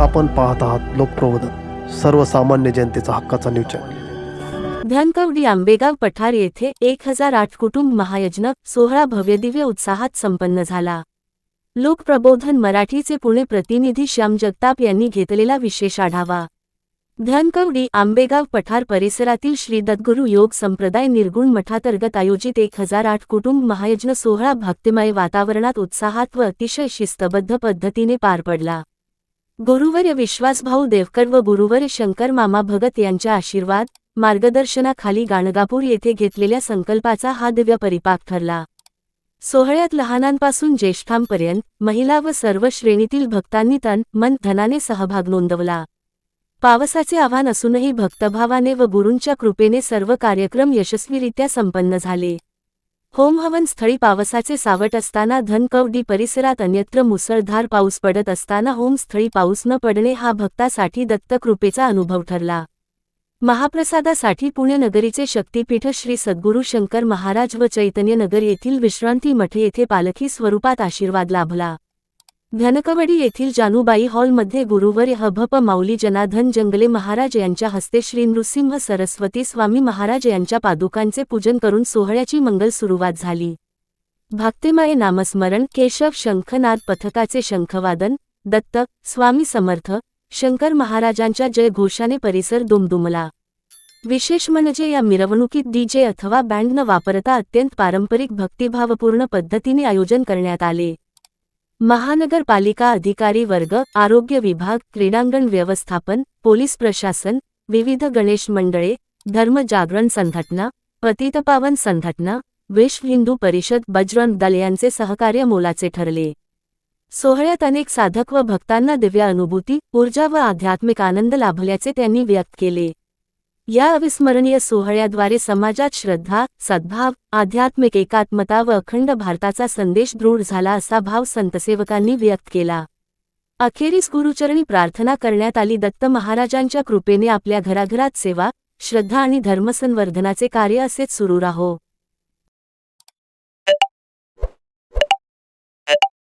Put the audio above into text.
आपण पाहत आहात लोकप्रबोधन सर्वसामान्य जनतेचा हक्काचा न्यूज चॅनल धनकवडी आंबेगाव पठार येथे एक हजार आठ कुटुंब महायज्ञ सोहळा भव्यदिव्य उत्साहात संपन्न झाला. लोकप्रबोधन मराठीचे पुणे प्रतिनिधी श्याम जगताप यांनी घेतलेला विशेष आढावा. धनकवडी आंबेगाव पठार परिसरातील श्री दत्तगुरु योग संप्रदाय निर्गुण मठातर्गत आयोजित एक हजार आठ कुटुंब महायज्ञ सोहळा भक्तिमय वातावरणात उत्साहात व अतिशय शिस्तबद्ध पद्धतीने पार पडला. गुरुवर्य विश्वासभाऊ देवकर व गुरुवर्य शंकर मामा भगत यांच्या आशीर्वाद मार्गदर्शनाखाली गाणगापूर येथे घेतलेल्या संकल्पाचा हा दिव्य परिपाक ठरला. सोहळ्यात लहानांपासून ज्येष्ठांपर्यंत महिला व सर्व श्रेणीतील भक्तांनी तन मन धनाने सहभाग नोंदवला. पावसाचे आव्हान असूनही भक्तभावाने व गुरूंच्या कृपेने सर्व कार्यक्रम यशस्वीरित्या संपन्न झाले. होमहवन स्थळी पावसाचे सावट असताना धनकवडी परिसरात अन्यत्र मुसळधार पाऊस पडत असताना होमस्थळी पाऊस न पडणे हा भक्तासाठी दत्तकृपेचा अनुभव ठरला. महाप्रसादासाठी पुण्यनगरीचे शक्तीपीठ श्री सद्गुरू शंकर महाराज व चैतन्यनगर येथील विश्रांती मठ येथे पालखी स्वरूपात आशीर्वाद लाभला. धनकवडी येथील जानूबाई हॉलमध्ये गुरुवर्य हभप माऊली जनाधन जंगले महाराज यांच्या हस्ते श्री नृसिंह सरस्वती स्वामी महाराज यांच्या पादुकांचे पूजन करून सोहळ्याची मंगल सुरुवात झाली. भागतेमाये नामस्मरण केशव शंखनाद पथकाचे शंखवादन दत्त स्वामी समर्थ शंकर महाराजांच्या जयघोषाने परिसर दुमदुमला. विशेष म्हणजे या मिरवणुकीत डीजे अथवा बँड न वापरता अत्यंत पारंपरिक भक्तिभावपूर्ण पद्धतीने आयोजन करण्यात आले. महानगरपालिका अधिकारी वर्ग आरोग्य विभाग क्रीडांगण व्यवस्थापन पोलीस प्रशासन विविध गणेश मंडळे धर्म जागरण संघटना पतितपावन संघटना विश्व हिंदू परिषद बजरंग दल यांचे सहकार्य मोलाचे ठरले. सोहळ्यात अनेक साधक व भक्तांना दिव्य अनुभूती ऊर्जा व आध्यात्मिक आनंद लाभल्याचे त्यांनी व्यक्त केले. या अविस्मरणीय सोहळ्याद्वारे समाजात श्रद्धा सद्भाव आध्यात्मिक एकात्मता व अखंड भारताचा संदेश दृढ झाला असा भाव संतसेवकांनी व्यक्त केला. अखेरीस गुरुचरणी प्रार्थना करण्यात आली. दत्त महाराजांच्या कृपेने आपल्या घराघरात सेवा श्रद्धा आणि धर्मसंवर्धनाचे कार्य असेच सुरू राहो.